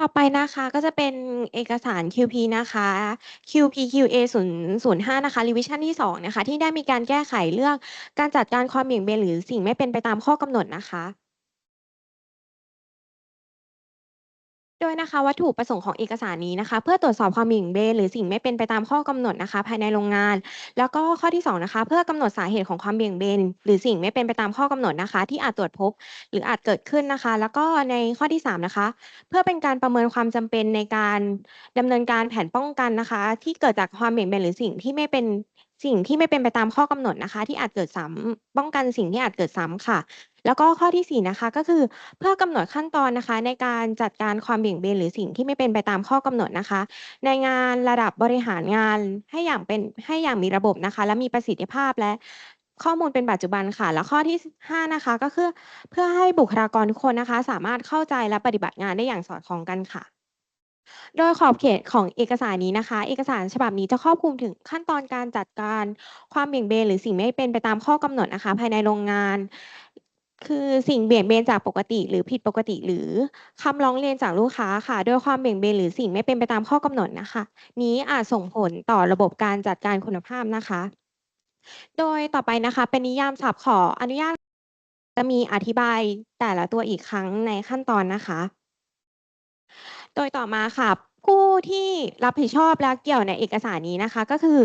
ต่อไปนะคะก็จะเป็นเอกสาร QP นะคะ QPQA 005นะคะ revision ที่ 2 นะคะ ที่ได้มีการแก้ไขเรื่องการจัดการความเบี่ยงเบนหรือสิ่งไม่เป็นไปตามข้อกำหนดนะคะ โดยนะคะวัตถุประสงค์ของเอกสารนี้นะคะ เพื่อตรวจสอบความเบี่ยงเบนหรือสิ่งไม่เป็นไปตามข้อกำหนดนะคะ ภายในโรงงาน แล้วก็ข้อที่2นะคะเพื่อกำหนดสาเหตุของความเบี่ยงเบนหรือสิ่งไม่เป็นไปตามข้อกำหนดนะคะ ที่อาจตรวจพบ หรืออาจเกิดขึ้นนะคะ แล้วก็ในข้อที่3นะคะ เพื่อเป็นการประเมินความจำเป็นในการดำเนินการแผนป้องกันนะคะ ที่เกิดจากความเบี่ยงเบนหรือสิ่งที่ไม่เป็น สิ่งที่ไม่เป็นไปตามข้อกำหนดนะคะ ที่อาจเกิดซ้ำป้องกันสิ่งที่อาจเกิดซ้ำค่ะ แล้วก็ข้อที่ 4 นะคะ ก็คือเพื่อกำหนดขั้นตอนนะคะ ในการจัดการความเบี่ยงเบนหรือสิ่งที่ไม่เป็นไปตามข้อกำหนดนะคะ ในงานระดับบริหารงานให้อย่างเป็นให้อย่างมีระบบนะคะ และมีประสิทธิภาพและข้อมูลเป็นปัจจุบันค่ะ แล้วข้อที่ 5 นะคะ ก็คือเพื่อให้บุคลากรทุกคนนะคะ สามารถเข้าใจและปฏิบัติงานได้อย่างสอดคล้องกันค่ะ โดยขอบเขตของเอกสารนี้นะคะ เอกสารฉบับนี้จะครอบคลุมถึงขั้นตอนการจัดการความเบี่ยงเบนหรือสิ่งไม่เป็นไปตามข้อกำหนดนะคะ ภายในโรงงาน คือสิ่งเบี่ยงเบนจากปกติ หรือผิดปกติ หรือคำร้องเรียนจากลูกค้าค่ะ โดยความเบี่ยงเบนหรือสิ่งไม่เป็นไปตามข้อกำหนดนะคะ นี้อาจส่งผลต่อระบบการจัดการคุณภาพนะคะ โดยต่อไปนะคะ เป็นนิยามศัพท์ขออนุญาตจะมีอธิบายแต่ละตัวอีกครั้งในขั้นตอนนะคะ โดยต่อมาค่ะ ผู้ที่รับผิดชอบและเกี่ยวในเอกสารนี้นะคะ ก็คือ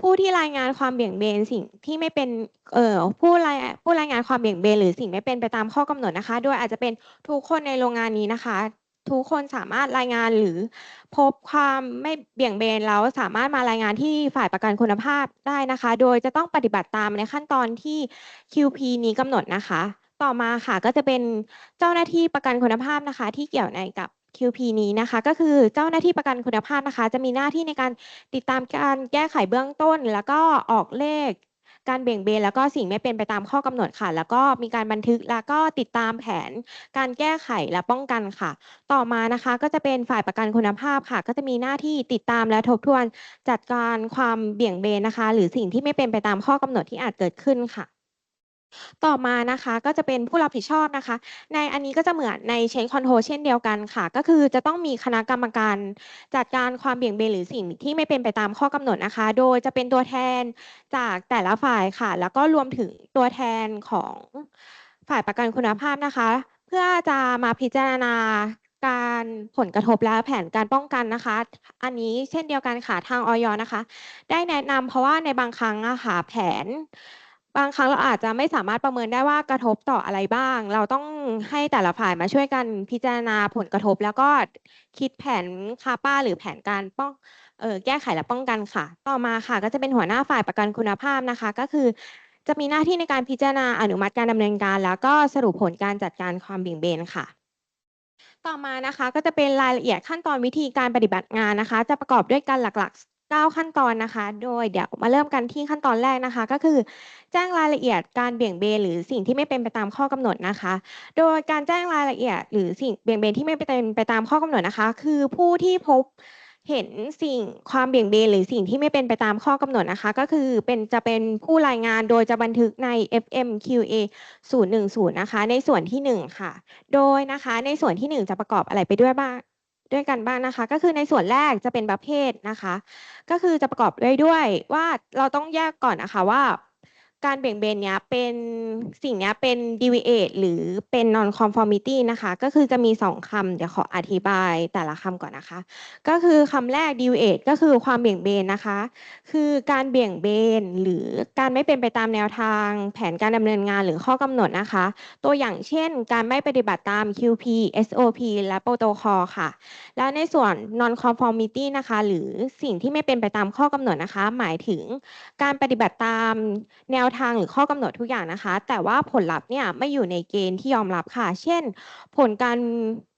ผู้ที่รายงานความเบี่ยงเบนสิ่งที่ไม่เป็นเอ่อผู้รายผู้รายงานความเบี่ยงเบนหรือสิ่งไม่เป็นไปตามข้อกำหนดนะคะ โดยอาจจะเป็นทุกคนในโรงงานนี้นะคะ ทุกคนสามารถรายงานหรือพบความไม่เบี่ยงเบนแล้วสามารถมารายงานที่ฝ่ายประกันคุณภาพได้นะคะ โดยจะต้องปฏิบัติตามในขั้นตอนที่ QP นี้กำหนดนะคะ ต่อมาค่ะก็จะเป็นเจ้าหน้าที่ประกันคุณภาพนะคะ ที่เกี่ยวในกับ QP นี้นะคะ ก็คือเจ้าหน้าที่ประกันคุณภาพนะคะ จะมีหน้าที่ในการติดตามการแก้ไขเบื้องต้น แล้วก็ออกเลขการเบี่ยงเบนแล้วก็สิ่งไม่เป็นไปตามข้อกำหนดค่ะ แล้วก็มีการบันทึกแล้วก็ติดตามแผนการแก้ไขและป้องกันค่ะ ต่อมานะคะก็จะเป็นฝ่ายประกันคุณภาพค่ะ ก็จะมีหน้าที่ติดตามและทบทวนจัดการความเบี่ยงเบนนะคะ หรือสิ่งที่ไม่เป็นไปตามข้อกำหนดที่อาจเกิดขึ้นค่ะ ต่อมานะคะก็จะเป็นผู้รับผิดชอบนะคะ ในอันนี้ก็จะเหมือนใน Change Control เช่นเดียวกันค่ะ ก็คือจะต้องมีคณะกรรมการจัดการความเบี่ยงเบนหรือสิ่งที่ไม่เป็นไปตามข้อกำหนดนะคะ โดยจะเป็นตัวแทนจากแต่ละฝ่ายค่ะ แล้วก็รวมถึงตัวแทนของฝ่ายประกันคุณภาพนะคะ เพื่อจะมาพิจารณาการผลกระทบและแผนการป้องกันนะคะ อันนี้เช่นเดียวกันค่ะทางอยนะคะ ได้แนะนำเพราะว่าในบางครั้งอะค่ะแผน บางครั้งเราอาจจะไม่สามารถประเมินได้ว่ากระทบต่ออะไรบ้าง เราต้องให้แต่ละฝ่ายมาช่วยกันพิจารณาผลกระทบ แล้วก็คิดแผนคาป้าหรือแผนการป้องเออแก้ไขและป้องกันค่ะ ต่อมาค่ะ ก็จะเป็นหัวหน้าฝ่ายประกันคุณภาพนะคะ ก็คือ จะมีหน้าที่ในการพิจารณาอนุมัติการดำเนินการ แล้วก็สรุปผลการจัดการความเบี่ยงเบนค่ะต่อมานะคะก็จะเป็นรายละเอียดขั้นตอนวิธีการปฏิบัติงานนะคะ จะประกอบด้วยกันหลักๆ 9 ขั้นตอนนะคะ โดยเดี๋ยวมาเริ่มกันที่ขั้นตอนแรกนะคะ ก็คือ แจ้งรายละเอียดการเบี่ยงเบนหรือสิ่งที่ไม่เป็นไปตามข้อกำหนดนะคะ โดยการแจ้งรายละเอียด หรือสิ่งเบี่ยงเบนที่ไม่เป็นไปตามข้อกำหนดนะคะ คือผู้ที่พบเห็นสิ่งความเบี่ยงเบนหรือสิ่งที่ไม่เป็นไปตามข้อกำหนดนะคะ ก็คือเป็นจะเป็นผู้รายงานโดยจะบันทึกใน FMQA 010 นะคะ ในส่วนที่ 1 ค่ะ โดยนะคะในส่วนที่ 1 จะประกอบอะไรไปด้วยบ้าง ด้วยกันบ้างนะคะ ก็คือในส่วนแรกจะเป็นประเภทนะคะ ก็คือจะประกอบด้วยด้วยว่าเราต้องแยกก่อนนะคะว่า การเบี่ยงเบนเนี้ยเป็นสิ่งเนี้ยเป็น deviate หรือเป็น non conformity นะคะ ก็คือจะมีสองคำเดี๋ยวขออธิบายแต่ละคำก่อนนะคะ ก็คือคำแรก deviate ก็คือความเบี่ยงเบนนะคะ คือการเบี่ยงเบนหรือการไม่เป็นไปตามแนวทาง แผนการดำเนินงานหรือข้อกำหนดนะคะ ตัวอย่างเช่น การไม่ปฏิบัติตาม QP SOP และโปรโตคอลค่ะ และในส่วน non conformity นะคะ หรือสิ่งที่ไม่เป็นไปตามข้อกำหนดนะคะ หมายถึงการปฏิบัติตามแนวทางหรือข้อกำหนดทุกอย่างนะคะ แต่ว่าผลลัพธ์เนี่ยไม่อยู่ในเกณฑ์ที่ยอมรับค่ะ เช่น ผลการ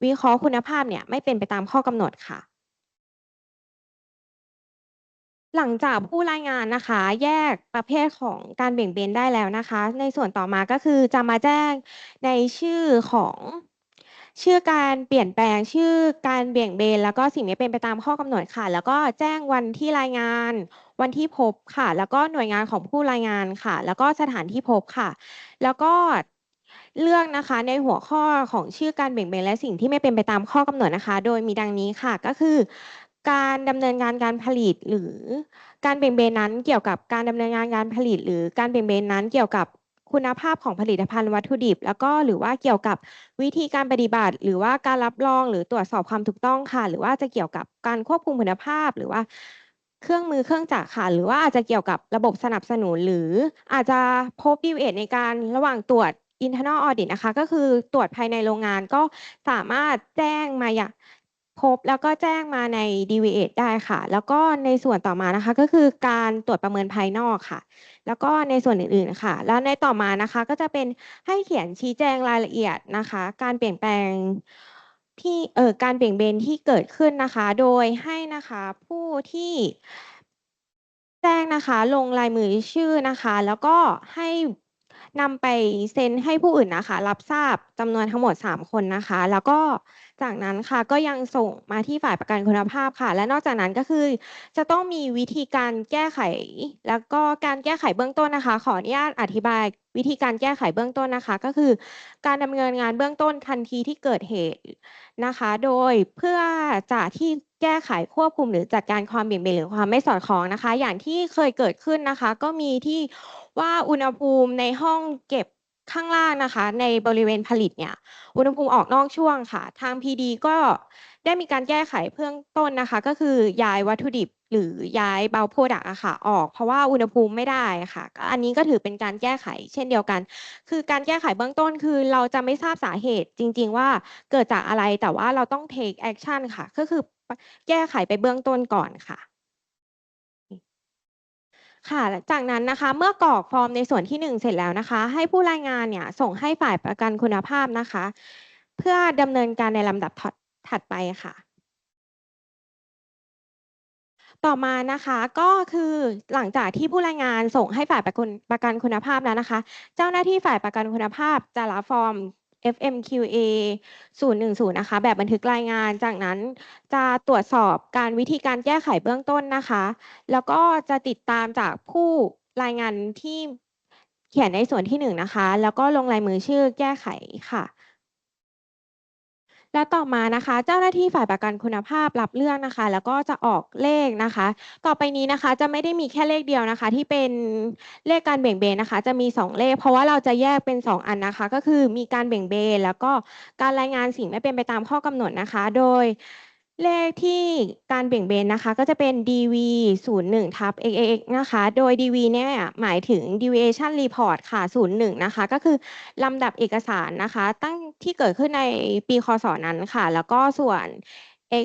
วิเคราะห์คุณภาพเนี่ยไม่เป็นไปตามข้อกำหนดค่ะ หลังจากผู้รายงานนะคะ แยกประเภทของการเบี่ยงเบนได้แล้วนะคะ ในส่วนต่อมาก็คือจะมาแจ้งในชื่อของ ชื่อการเปลี่ยนแปลงชื่อการเบี่ยงเบน แล้วก็สิ่งไม่เป็นไปตามข้อกำหนดค่ะ แล้วก็แจ้งวันที่รายงาน วันที่พบค่ะ แล้วก็หน่วยงานของผู้รายงานค่ะ แล้วก็สถานที่พบค่ะ แล้วก็เลือกนะคะในหัวข้อของชื่อการเบี่ยงเบนและสิ่งที่ไม่เป็นไปตามข้อกำหนดนะคะ โดยมีดังนี้ค่ะก็คือ การดำเนินงานการผลิตหรือการเบี่ยงเบนนั้นเกี่ยวกับการดำเนินงานการผลิต หรือการเบี่ยงเบนนั้นเกี่ยวกับ คุณภาพของผลิตภัณฑ์วัตถุดิบ แล้วก็หรือว่าเกี่ยวกับวิธีการปฏิบัติ หรือว่าการรับรองหรือตรวจสอบความถูกต้องค่ะ หรือว่าจะเกี่ยวกับการควบคุมคุณภาพหรือว่าเครื่องมือเครื่องจักรค่ะ หรือว่าอาจจะเกี่ยวกับระบบสนับสนุน หรืออาจจะพบดีเอทในการระหว่างตรวจ internal audit นะคะ ก็คือตรวจภายในโรงงานก็สามารถแจ้งมาอย่าง พบแล้วก็แจ้งมาใน deviate ได้ค่ะ แล้วก็ในส่วนต่อมานะคะ ก็คือการตรวจประเมินภายนอกค่ะ แล้วก็ในส่วนอื่นๆค่ะ แล้วในต่อมานะคะก็จะเป็นให้เขียนชี้แจงรายละเอียดนะคะ การเปลี่ยนแปลงที่เอ่อการเบี่ยงเบนที่เกิดขึ้นนะคะ โดยให้นะคะผู้ที่แจ้งนะคะลงลายมือชื่อนะคะ แล้วก็ให้นำไปเซ็นให้ผู้อื่นนะคะ รับทราบจำนวนทั้งหมด 3 คนนะคะ แล้วก็ จากนั้นค่ะก็ยังส่งมาที่ฝ่ายประกันคุณภาพค่ะ และนอกจากนั้นก็คือจะต้องมีวิธีการแก้ไข แล้วก็การแก้ไขเบื้องต้นนะคะ ขออนุญาตอธิบายวิธีการแก้ไขเบื้องต้นนะคะ ก็คือ การดำเนินงานเบื้องต้นทันทีที่เกิดเหตุนะคะ โดยเพื่อจะที่แก้ไขควบคุมหรือจัดการความเบี่ยงเบนหรือความไม่สอดคล้องนะคะ อย่างที่เคยเกิดขึ้นนะคะ ก็มีที่ว่าอุณหภูมิในห้องเก็บ ข้างล่างนะคะ ในบริเวณผลิตเนี่ยอุณหภูมิออกนอกช่วงค่ะ ทาง PD ก็ได้มีการแก้ไขเบื้องต้นนะคะ ก็คือย้ายวัตถุดิบหรือย้ายเบลโปรดักต์อะค่ะออก เพราะว่าอุณหภูมิไม่ได้ค่ะก็อันนี้ก็ถือเป็นการแก้ไขเช่นเดียวกัน คือการแก้ไขเบื้องต้นคือเราจะไม่ทราบสาเหตุจริง ๆ ว่าเกิดจากอะไรแต่ว่าเราต้อง take action ค่ะ ก็คือแก้ไขไปเบื้องต้นก่อนค่ะ ค่ะ จากนั้นนะคะ เมื่อกรอกฟอร์มในส่วนที่ 1 เสร็จแล้วนะคะ ให้ผู้รายงานเนี่ยส่งให้ฝ่ายประกันคุณภาพนะคะ เพื่อดำเนินการในลำดับถัดถัดไปค่ะ ต่อมานะคะก็คือหลังจากที่ผู้รายงานส่งให้ฝ่ายประกันประกันคุณภาพแล้วนะคะ เจ้าหน้าที่ฝ่ายประกันคุณภาพจะรับฟอร์ม FMQA 010 นะคะ แบบบันทึกรายงาน จากนั้นจะตรวจสอบการวิธีการแก้ไขเบื้องต้นนะคะ แล้วก็จะติดตามจากผู้รายงานที่เขียนในส่วนที่1นะคะ แล้วก็ลงลายมือชื่อแก้ไขค่ะ และต่อมานะคะ เจ้าหน้าที่ฝ่ายประกันคุณภาพรับเรื่องนะคะ แล้วก็จะออกเลขนะคะ ต่อไปนี้นะคะจะไม่ได้มีแค่เลขเดียวนะคะ ที่เป็นเลขการเบ่งเบนนะคะ จะมี 2 เลข เพราะว่าเราจะแยกเป็น 2 อันนะคะ ก็คือมีการเบ่งเบนแล้วก็การรายงานสิ่งไม่เป็นไปตามข้อกำหนดนะคะ โดย เลขที่การเบี่ยงเบนนะคะ ก็จะเป็น DV 01ทับ xx นะคะ โดย DV เนี่ยหมายถึง deviation report ค่ะ 01 นะคะ ก็คือลำดับเอกสารนะคะ ตั้งที่เกิดขึ้นในปีคศนั้นค่ะ แล้วก็ส่วน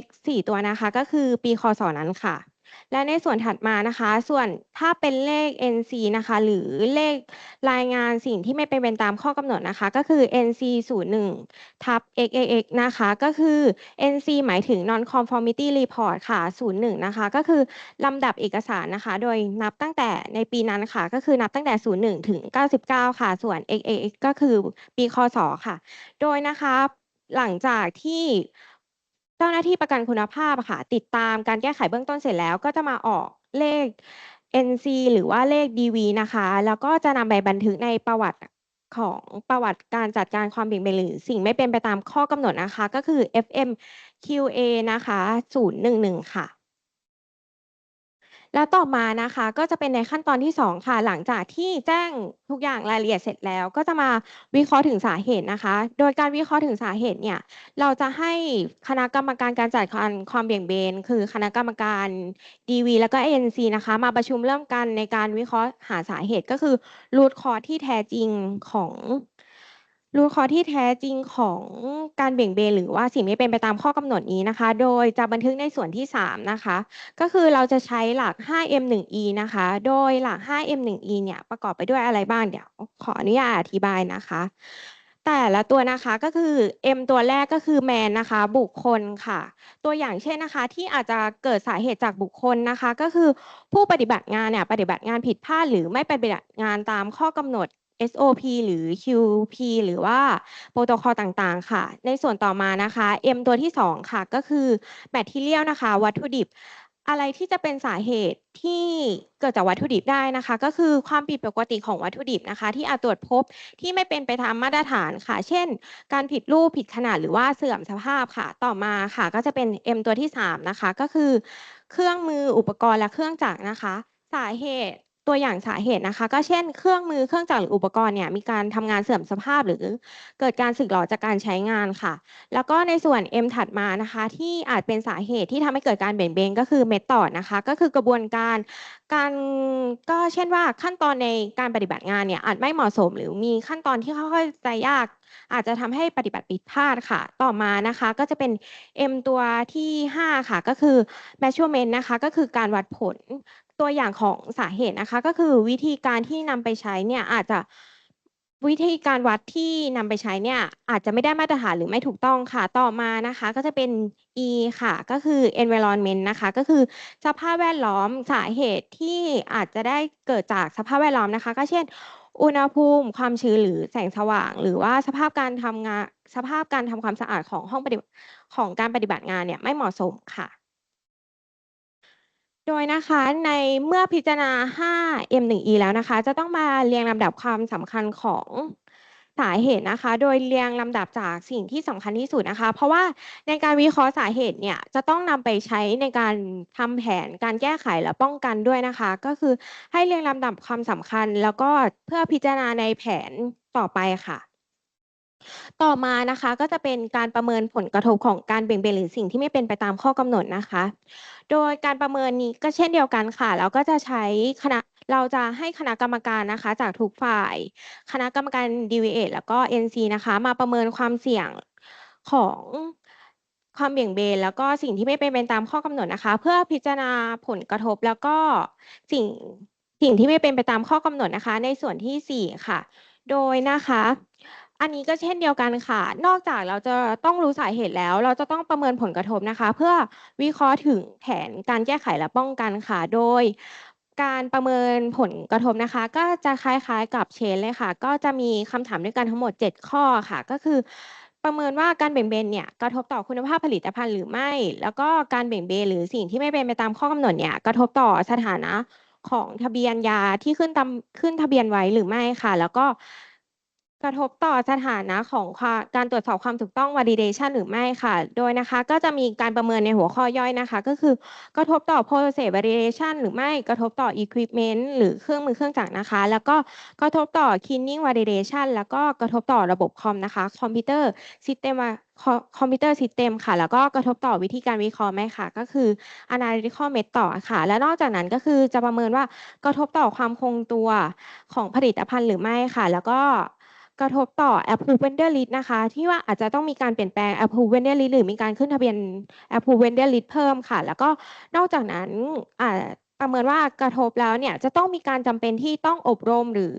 x 4ตัวนะคะ ก็คือปีคศนั้นค่ะ และในส่วนถัดมานะคะ ส่วนถ้าเป็นเลข NC นะคะ หรือเลขรายงานสิ่งที่ไม่เป็นไปตามข้อกำหนดนะคะ ก็คือ NC 01ทับ xx นะคะ ก็คือ NC หมายถึง non conformity report ค่ะ 01 นะคะ ก็คือลำดับเอกสารนะคะ โดยนับตั้งแต่ในปีนั้นค่ะ ก็คือนับตั้งแต่ 01 ถึง 99 ค่ะ ส่วน xx ก็คือปีคศค่ะ โดยนะคะหลังจากที่ เจ้าหน้าที่ประกันคุณภาพค่ะ ติดตามการแก้ไขเบื้องต้นเสร็จแล้ว ก็จะมาออกเลข NC หรือว่าเลข DV นะคะ แล้วก็จะนำไปบันทึกในประวัติของประวัติการจัดการความเบี่ยงเบนหรือสิ่งไม่เป็นไปตามข้อกำหนดนะคะ ก็คือ FMQA นะคะ 011 ค่ะ แล้วต่อมานะคะก็จะเป็นในขั้นตอนที่ 2 ค่ะ หลังจากที่แจ้งทุกอย่างรายละเอียดเสร็จแล้ว ก็จะมาวิเคราะห์ถึงสาเหตุนะคะ โดยการวิเคราะห์ถึงสาเหตุเนี่ยเราจะให้คณะกรรมการการจัดการความเบี่ยงเบน คือคณะกรรมการ DV แล้วก็ ANC นะคะ มาประชุมร่วมกันในการวิเคราะห์หาสาเหตุก็คือ root cause ที่แท้จริงของ root cause ที่แท้จริงของการเบี่ยงเบนหรือว่าสิ่งไม่เป็นไปตามข้อกำหนดนี้นะคะ โดยจะบันทึกในส่วนที่ 3 นะคะ ก็คือเราจะใช้หลัก 5M1E นะคะ โดยหลัก 5M1E เนี่ยประกอบไปด้วยอะไรบ้างเดี๋ยวขออนุญาตอธิบายนะคะ แต่ละตัวนะคะก็คือ M ตัวแรกก็คือ man นะคะ บุคคลค่ะ ตัวอย่างเช่นนะคะที่อาจจะเกิดสาเหตุจากบุคคลนะคะ ก็คือผู้ปฏิบัติงานเนี่ยปฏิบัติงานผิดพลาดหรือไม่ปฏิบัติงานตามข้อกำหนด SOP หรือ QP หรือว่าโปรโตคอลต่างๆ ค่ะ ในส่วนต่อมานะคะ M ตัวที่ 2 ค่ะ ก็คือ material นะคะ วัตถุดิบ อะไรที่จะเป็นสาเหตุที่เกิดจากวัตถุดิบได้นะคะ ก็คือความผิดปกติของวัตถุดิบนะคะ ที่อาจตรวจพบที่ไม่เป็นไปตามมาตรฐานค่ะ เช่น การผิดรูปผิดขนาดหรือว่าเสื่อมสภาพค่ะ ต่อมาค่ะ ก็จะเป็น M ตัวที่ 3 นะคะ ก็คือ เครื่องมืออุปกรณ์และเครื่องจักรนะคะ สาเหตุ ตัวอย่างสาเหตุนะคะ ก็เช่นเครื่องมือเครื่องจักรหรืออุปกรณ์เนี่ยมีการทำงานเสื่อมสภาพหรือเกิดการสึกหรอจากการใช้งานค่ะ แล้วก็ในส่วน M ถัดมานะคะ ที่อาจเป็นสาเหตุที่ทำให้เกิดการเบี่ยงเบนก็คือเมธอดนะคะ ก็คือกระบวนการการก็เช่นว่าขั้นตอนในการปฏิบัติงานเนี่ยอาจไม่เหมาะสม หรือมีขั้นตอนที่เข้าใจยากอาจจะทำให้ปฏิบัติผิดพลาดค่ะ ต่อมานะคะก็จะเป็น M ตัวที่ 5 ค่ะ ก็คือ measurement นะคะ ก็คือการวัดผล ตัวอย่างของสาเหตุนะคะ ก็คือวิธีการที่นำไปใช้เนี่ยอาจจะวิธีการวัดที่นำไปใช้เนี่ยอาจจะไม่ได้มาตรฐานหรือไม่ถูกต้องค่ะต่อมานะคะ ก็จะเป็น E ค่ะ ก็คือ environment นะคะ ก็คือสภาพแวดล้อมสาเหตุที่อาจจะได้เกิดจากสภาพแวดล้อมนะคะ ก็เช่น อุณหภูมิ ความชื้นหรือแสงสว่าง หรือว่าสภาพการทำงานสภาพการทำความสะอาดของห้องปฏิของการปฏิบัติงานเนี่ยไม่เหมาะสมค่ะ โดยนะคะในเมื่อพิจารณา 5 M1E แล้วนะคะ จะต้องมาเรียงลำดับความสำคัญของสาเหตุนะคะ โดยเรียงลำดับจากสิ่งที่สำคัญที่สุดนะคะ เพราะว่าในการวิเคราะห์สาเหตุเนี่ยจะต้องนำไปใช้ในการทำแผนการแก้ไขและป้องกันด้วยนะคะ ก็คือให้เรียงลำดับความสำคัญ แล้วก็เพื่อพิจารณาในแผนต่อไปค่ะ ต่อมานะคะก็จะเป็นการประเมินผลกระทบของการเบี่ยงเบนหรือสิ่งที่ไม่เป็นไปตามข้อกำหนดนะคะ โดยการประเมินนี้ก็เช่นเดียวกันค่ะเราก็จะใช้คณะเราจะให้คณะกรรมการนะคะ จากทุกฝ่าย คณะกรรมการ DVA แล้วก็ NC นะคะ มาประเมินความเสี่ยงของความเบี่ยงเบนแล้วก็สิ่งที่ไม่เป็นไปตามข้อกำหนดนะคะ เพื่อพิจารณาผลกระทบแล้วก็สิ่งสิ่งที่ไม่เป็นไปตามข้อกำหนดนะคะ ในส่วนที่ 4 ค่ะ โดยนะคะ อันนี้ก็เช่นเดียวกันค่ะ นอกจากเราจะต้องรู้สาเหตุแล้ว เราจะต้องประเมินผลกระทบนะคะ เพื่อวิเคราะห์ถึงแผนการแก้ไขและป้องกันค่ะ โดย การประเมินผลกระทบนะคะ ก็จะคล้ายๆกับเชนเลยค่ะ ก็จะมีคำถามด้วยกันทั้งหมด 7 ข้อค่ะ ก็คือประเมินว่าการเบี่ยงเบนเนี่ยกระทบต่อคุณภาพผลิตภัณฑ์หรือไม่ แล้วก็การเบี่ยงเบนหรือสิ่งที่ไม่เป็นไปตามข้อกำหนดเนี่ยกระทบต่อสถานะของทะเบียนยาที่ขึ้นตามขึ้นทะเบียนไว้หรือไม่ค่ะ แล้วก็ กระทบต่อสถานะของควาการตรวจสอบความถูกต้อง validation หรือไม่ค่ะ โดยนะคะก็จะมีการประเมินในหัวข้อย่อยนะคะ ก็คือกระทบต่อ process validation หรือไม่กระทบต่อ equipment หรือเครื่องมือเครื่องจักรนะคะ แล้วก็กระทบต่อ cleaning validation แล้วก็กระทบต่อระบบคอมนะคะคอมพิวเตอร์ซิสเต็มคอมพิวเตอร์ซิสเต็มค่ะ แล้วก็กระทบต่อวิธีการวิเคราะห์ไหมค่ะ ก็คือ analytical method ค่ะ และนอกจากนั้นก็คือจะประเมินว่ากระทบต่อความคงตัวของผลิตภัณฑ์หรือไม่ค่ะ แล้วก็ กระทบต่อ approve vendor list นะคะ ที่ว่าอาจจะต้องมีการเปลี่ยนแปลง approve vendor list หรือมีการขึ้นทะเบียน approve vendor list เพิ่มค่ะ แล้วก็นอกจากนั้นประเมินว่ากระทบแล้วเนี่ยจะต้องมีการจำเป็นที่ต้องอบรมหรือ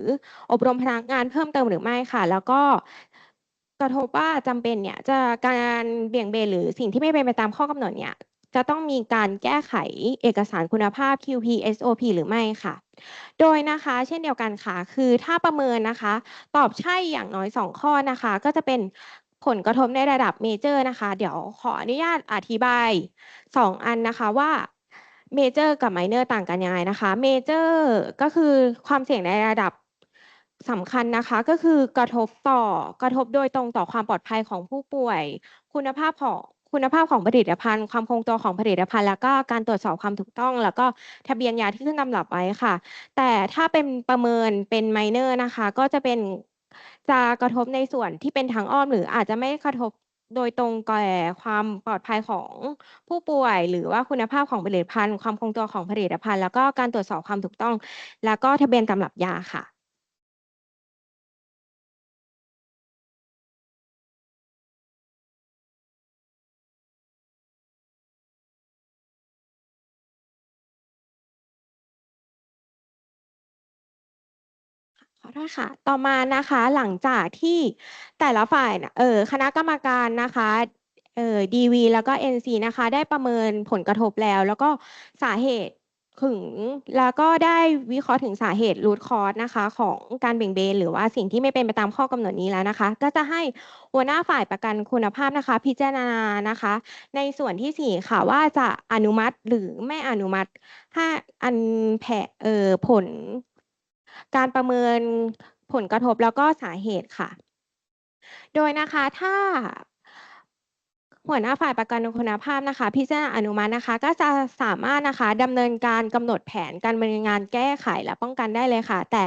อบรมพนักงานเพิ่มเติมหรือไม่ค่ะ แล้วก็กระทบว่าจำเป็นเนี่ยจะการเบี่ยงเบนหรือสิ่งที่ไม่เป็นไปตามข้อกำหนดเนี่ย จะต้องมีการแก้ไขเอกสารคุณภาพ QP SOP หรือไม่ค่ะ โดยนะคะเช่นเดียวกันค่ะ คือถ้าประเมินนะคะ ตอบใช่อย่างน้อย 2 ข้อนะคะ ก็จะเป็นผลกระทบในระดับเมเจอร์นะคะ เดี๋ยวขออนุญาตอธิบาย 2 อันนะคะว่าเมเจอร์กับไมเนอร์ต่างกันยังไงนะคะเมเจอร์ก็คือความเสี่ยงในระดับสำคัญนะคะ ก็คือกระทบต่อกระทบโดยตรงต่อความปลอดภัยของผู้ป่วย คุณภาพของ คุณภาพของผลิตภัณฑ์ ความคงตัวของผลิตภัณฑ์ แล้วก็การตรวจสอบความถูกต้อง แล้วก็ทะเบียนยาที่ขึ้นตำรับไว้ค่ะ แต่ถ้าเป็นประเมินเป็นไมเนอร์นะคะ ก็จะเป็นจะกระทบในส่วนที่เป็นทางอ้อม หรืออาจจะไม่กระทบโดยตรงแก่ความปลอดภัยของผู้ป่วย หรือว่าคุณภาพของผลิตภัณฑ์ ความคงตัวของผลิตภัณฑ์ แล้วก็การตรวจสอบความถูกต้อง แล้วก็ทะเบียนตำรับยาค่ะ อโทษค่ะ ต่อมานะคะ หลังจากที่แต่ละฝ่ายน่ะเอ่อคณะกรรมการนะคะเอ่อ DV แล้วก็ NC นะคะ ได้ประเมินผลกระทบแล้ว แล้วก็สาเหตุถึงแล้วก็ได้วิเคราะห์ถึงสาเหตุ root cause นะคะ ของการเบี่ยงเบนหรือว่าสิ่งที่ไม่เป็นไปตามข้อกำหนดนี้แล้วนะคะ ก็จะให้หัวหน้าฝ่ายประกันคุณภาพนะคะ พิจารณานะคะ ในส่วนที่สี่ค่ะว่าจะอนุมัติหรือไม่อนุมัติถ้าอันแผเอ่อผล การประเมินผลกระทบแล้วก็สาเหตุค่ะ โดยนะคะถ้าหัวหน้าฝ่ายประกันคุณภาพนะคะ พิจารณาอนุมัตินะคะ ก็จะสามารถนะคะดำเนินการกำหนดแผนการดำเนินงานแก้ไขและป้องกันได้เลยค่ะ แต่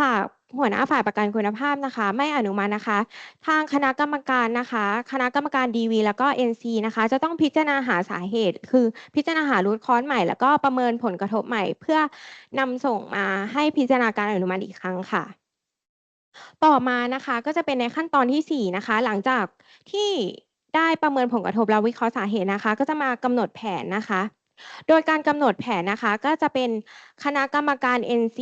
หาก หัวหน้าฝ่ายประกันคุณภาพนะคะ ไม่อนุมัตินะคะ ทางคณะกรรมการนะคะ คณะกรรมการ DV แล้วก็ NC นะคะ จะต้องพิจารณาหาสาเหตุ คือพิจารณาหารูทคอ s ใหม่ แล้วก็ประเมินผลกระทบใหม่ เพื่อนำส่งมาให้พิจารณาการอนุมัติอีกครั้งค่ะ ต่อมานะคะก็จะเป็นในขั้นตอนที่สี่นะคะ หลังจากที่ได้ประเมินผลกระทบแล้ววิเคราะห์สาเหตุนะคะ ก็จะมากำหนดแผนนะคะ โดยการกำหนดแผนนะคะ ก็จะเป็นคณะกรรมการ NC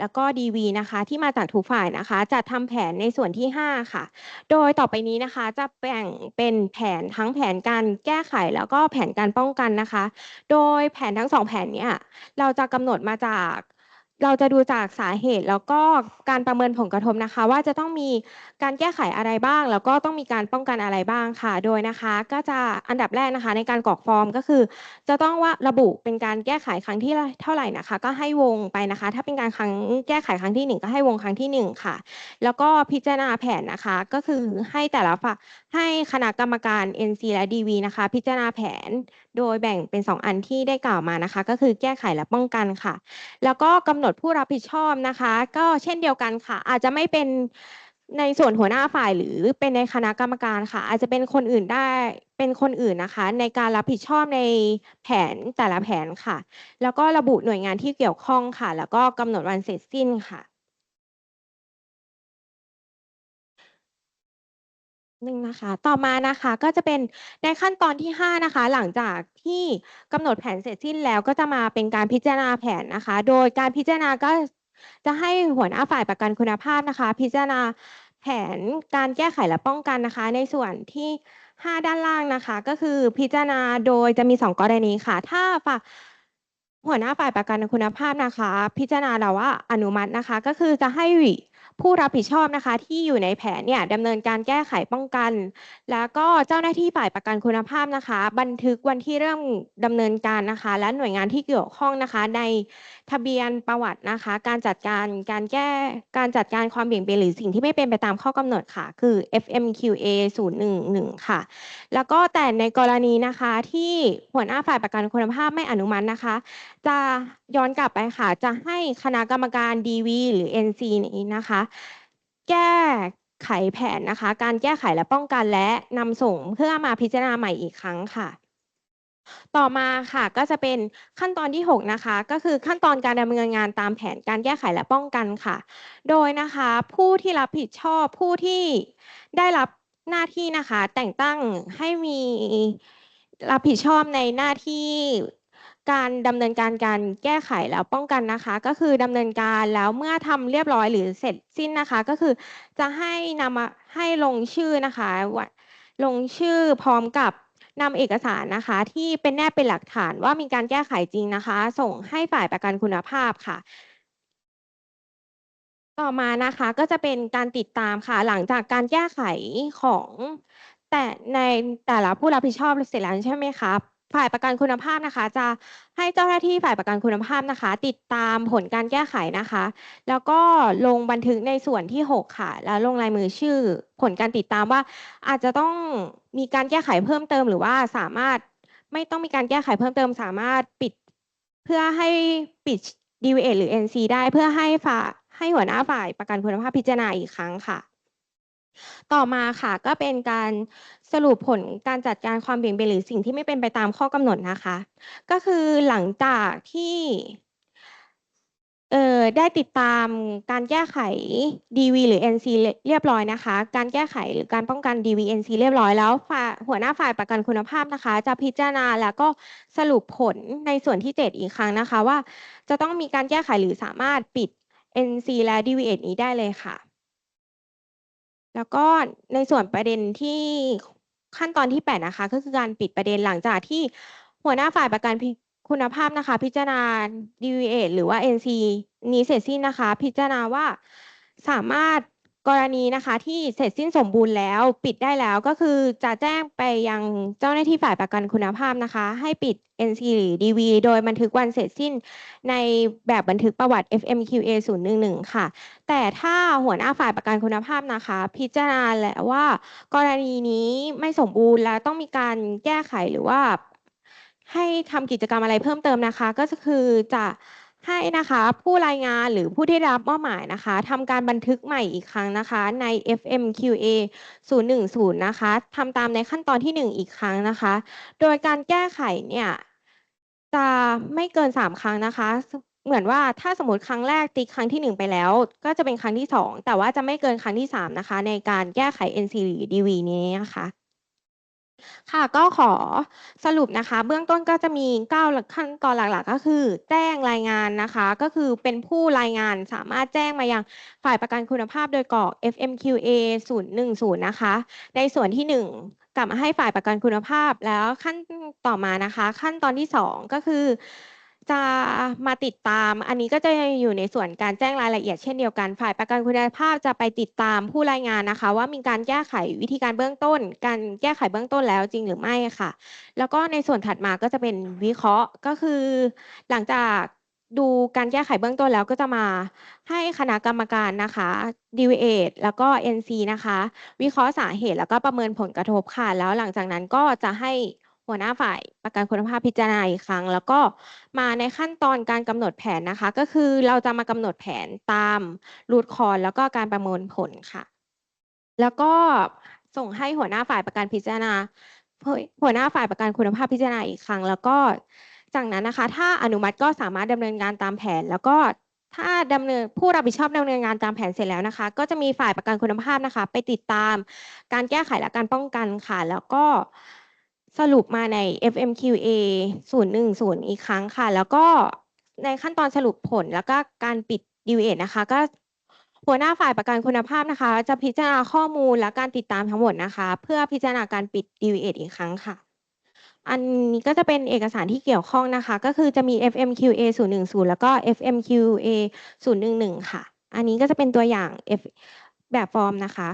แล้วก็ DV นะคะ ที่มาจากทุกฝ่ายนะคะจัดทำแผนในส่วนที่ 5 ค่ะ โดยต่อไปนี้นะคะ จะแบ่งเป็นแผนทั้งแผนการแก้ไขแล้วก็แผนการป้องกันนะคะ โดยแผนทั้งสองแผนเนี้ยเราจะกำหนดมาจาก เราจะดูจากสาเหตุแล้วก็การประเมินผลกระทบนะคะ ว่าจะต้องมีการแก้ไขอะไรบ้าง แล้วก็ต้องมีการป้องกันอะไรบ้างค่ะ โดยนะคะ ก็จะอันดับแรกนะคะ ในการกรอกฟอร์มก็คือ จะต้องว่าระบุเป็นการแก้ไขครั้งที่เท่าไหร่นะคะ ก็ให้วงไปนะคะ ถ้าเป็นการครั้งแก้ไขครั้งที่หนึ่งก็ให้วงครั้งที่หนึ่งค่ะ แล้วก็พิจารณาแผนนะคะ ก็คือให้แต่ละฝ่ายให้คณะกรรมการ NC และ DV นะคะ พิจารณาแผน โดยแบ่งเป็น 2 อันที่ได้กล่าวมานะคะ ก็คือแก้ไขและป้องกันค่ะ แล้วก็กำหนดผู้รับผิดชอบนะคะ ก็เช่นเดียวกันค่ะ อาจจะไม่เป็นในส่วนหัวหน้าฝ่ายหรือเป็นในคณะกรรมการค่ะ อาจจะเป็นคนอื่นได้เป็นคนอื่นนะคะ ในการรับผิดชอบในแผนแต่ละแผนค่ะ แล้วก็ระบุหน่วยงานที่เกี่ยวข้องค่ะ แล้วก็กำหนดวันเสร็จสิ้นค่ะ หนึ่งนะคะ ต่อมานะคะก็จะเป็นในขั้นตอนที่ 5 นะคะ หลังจากที่กำหนดแผนเสร็จสิ้นแล้วก็จะมาเป็นการพิจารณาแผนนะคะ โดยการพิจารณาก็จะให้หัวหน้าฝ่ายประกันคุณภาพนะคะ พิจารณาแผนการแก้ไขและป้องกันนะคะ ในส่วนที่ 5 ด้านล่างนะคะ ก็คือพิจารณาโดยจะมี 2 กรณีค่ะ ถ้าฝ่ายหัวหน้าฝ่ายประกันคุณภาพนะคะ พิจารณาแล้วว่าอนุมัตินะคะ ก็คือจะให้ ผู้รับผิดชอบนะคะ ที่อยู่ในแผนเนี่ยดำเนินการแก้ไขป้องกัน แล้วก็เจ้าหน้าที่ฝ่ายประกันคุณภาพนะคะ บันทึกวันที่เริ่มดำเนินการนะคะ และหน่วยงานที่เกี่ยวข้องนะคะ ในทะเบียนประวัตินะคะ การจัดการการแก้การจัดการความเบี่ยงเบนหรือสิ่งที่ไม่เป็นไปตามข้อกำหนดค่ะ คือ FMQA 011 ค่ะ แล้วก็แต่ในกรณีนะคะที่หัวหน้าฝ่ายประกันคุณภาพไม่อนุมัตินะคะ จะย้อนกลับไปค่ะ จะให้คณะกรรมการ DV หรือ NC นี้นะคะ แก้ไขแผนนะคะ การแก้ไขและป้องกันและนำส่งเพื่อมาพิจารณาใหม่อีกครั้งค่ะ ต่อมาค่ะก็จะเป็นขั้นตอนที่ 6 นะคะ ก็คือขั้นตอนการดำเนินงานตามแผนการแก้ไขและป้องกันค่ะ โดยนะคะผู้ที่รับผิดชอบผู้ที่ได้รับหน้าที่นะคะ แต่งตั้งให้มีรับผิดชอบในหน้าที่ การดำเนินการการแก้ไขแล้วป้องกันนะคะ ก็คือดำเนินการแล้วเมื่อทำเรียบร้อยหรือเสร็จสิ้นนะคะ ก็คือจะให้นำมาให้ลงชื่อนะคะลงชื่อพร้อมกับนำเอกสารนะคะ ที่เป็นแนบเป็นหลักฐานว่ามีการแก้ไขจริงนะคะ ส่งให้ฝ่ายประกันคุณภาพค่ะ ต่อมานะคะก็จะเป็นการติดตามค่ะ หลังจากการแก้ไขของแต่ในแต่ละผู้รับผิดชอบเสร็จแล้วใช่ไหมคะ ฝ่ายประกันคุณภาพนะคะ จะให้เจ้าหน้าที่ฝ่ายประกันคุณภาพนะคะ ติดตามผลการแก้ไขนะคะ แล้วก็ลงบันทึกในส่วนที่ 6 ค่ะ แล้วลงลายมือชื่อผลการติดตามว่า อาจจะต้องมีการแก้ไขเพิ่มเติมหรือว่าสามารถไม่ต้องมีการแก้ไขเพิ่มเติม สามารถปิดเพื่อให้ปิด DVA หรือ NC ได้เพื่อให้ฝ่ายให้หัวหน้าฝ่ายประกันคุณภาพพิจารณาอีกครั้งค่ะ ต่อมาค่ะก็เป็นการสรุปผลการจัดการความเบี่ยงเบนหรือสิ่งที่ไม่เป็นไปตามข้อกำหนดนะคะ ก็คือหลังจากที่เอ่อได้ติดตามการแก้ไข DV หรือ NC เรียบร้อยนะคะ การแก้ไขหรือการป้องกัน DV NC เรียบร้อยแล้วหัวหน้าฝ่ายประกันคุณภาพนะคะ จะพิจารณาแล้วก็สรุปผลในส่วนที่ 7 อีกครั้งนะคะ ว่าจะต้องมีการแก้ไขหรือสามารถปิด NC และ DV นี้ได้เลยค่ะ แล้วก็ในส่วนประเด็นที่ขั้นตอนที่ 8 นะคะ ก็คือการปิดประเด็นหลังจากที่หัวหน้าฝ่ายประกันคุณภาพนะคะ พิจารณา DVA หรือว่า NC นี้เสร็จสิ้นนะคะ พิจารณาว่าสามารถ กรณีนะคะที่เสร็จสิ้นสมบูรณ์แล้วปิดได้แล้วก็คือจะแจ้งไปยังเจ้าหน้าที่ฝ่ายประกันคุณภาพนะคะ ให้ปิด NC หรือ DV โดยบันทึกวันเสร็จสิ้นในแบบบันทึกประวัติ FMQA 011 ค่ะ แต่ถ้าหัวหน้าฝ่ายประกันคุณภาพนะคะ พิจารณาแล้วว่า กรณีนี้ไม่สมบูรณ์และต้องมีการแก้ไขหรือว่า ให้ทำกิจกรรมอะไรเพิ่มเติมนะคะ ก็คือจะ ให้นะคะผู้รายงานหรือผู้ที่รับมอบหมายนะคะทำการบันทึกใหม่อีกครั้งนะคะใน FMQA 010 นะคะทำตามในขั้นตอนที่ 1 อีกครั้งนะคะ โดยการแก้ไขเนี่ยจะไม่เกิน 3 ครั้งนะคะเหมือนว่าถ้าสมมติครั้งแรกติครั้งที่ 1 ไปแล้ว ก็จะเป็นครั้งที่ 2 แต่ว่าจะไม่เกินครั้งที่ 3 นะคะ ในการแก้ไข NC หรือ DV นี้นะคะ ค่ะ ก็ขอสรุปนะคะ เบื้องต้นก็จะมี9ขั้นตอนหลักๆ ก็คือ แจ้งรายงานนะคะ ก็คือเป็นผู้รายงานสามารถแจ้งมายังฝ่ายประกันคุณภาพโดยกรอก FMQA 010 นะคะ ในส่วนที่ 1 กลับมาให้ฝ่ายประกันคุณภาพแล้วขั้นต่อมานะคะ ขั้นตอนที่ 2 ก็คือ จะมาติดตาม อันนี้ก็จะอยู่ในส่วนการแจ้งรายละเอียดเช่นเดียวกันฝ่ายประกันคุณภาพจะไปติดตามผู้รายงานนะคะ ว่ามีการแก้ไขวิธีการเบื้องต้น การแก้ไขเบื้องต้นแล้วจริงหรือไม่ค่ะ แล้วก็ในส่วนถัดมาก็จะเป็นวิเคราะห์ก็คือ หลังจากดูการแก้ไขเบื้องต้นแล้วก็จะมาให้คณะกรรมการนะคะ d v a แล้วก็ NC นะคะ วิเคราะห์สาเหตุแล้วก็ประเมินผลกระทบค่ะ แล้วหลังจากนั้นก็จะให้ หัวหน้าฝ่ายประกันคุณภาพพิจารณาอีกครั้ง แล้วก็มาในขั้นตอนการกำหนดแผนนะคะ ก็คือเราจะมากำหนดแผนตามรูทคอแล้วก็การประเมินผลค่ะ แล้วก็ส่งให้หัวหน้าฝ่ายประกันพิจารณาหัวหน้าฝ่ายประกันคุณภาพพิจารณาอีกครั้ง แล้วก็จากนั้นนะคะ ถ้าอนุมัติก็สามารถดำเนินการตามแผน แล้วก็ถ้าดำเนินผู้รับผิดชอบดำเนินงานตามแผนเสร็จแล้วนะคะ ก็จะมีฝ่ายประกันคุณภาพนะคะ ไปติดตามการแก้ไขและการป้องกันค่ะ แล้วก็ สรุปมาใน FMQA 010 อีกครั้งค่ะ แล้วก็ในขั้นตอนสรุปผลแล้วก็การปิด deviate นะคะ ก็หัวหน้าฝ่ายประกันคุณภาพนะคะ จะพิจารณาข้อมูลและการติดตามทั้งหมดนะคะ เพื่อพิจารณาการปิด deviate อีกครั้งค่ะ อันนี้ก็จะเป็นเอกสารที่เกี่ยวข้องนะคะ ก็คือจะมี FMQA 010 แล้วก็ FMQA 011 ค่ะ อันนี้ก็จะเป็นตัวอย่าง F แบบฟอร์มนะคะ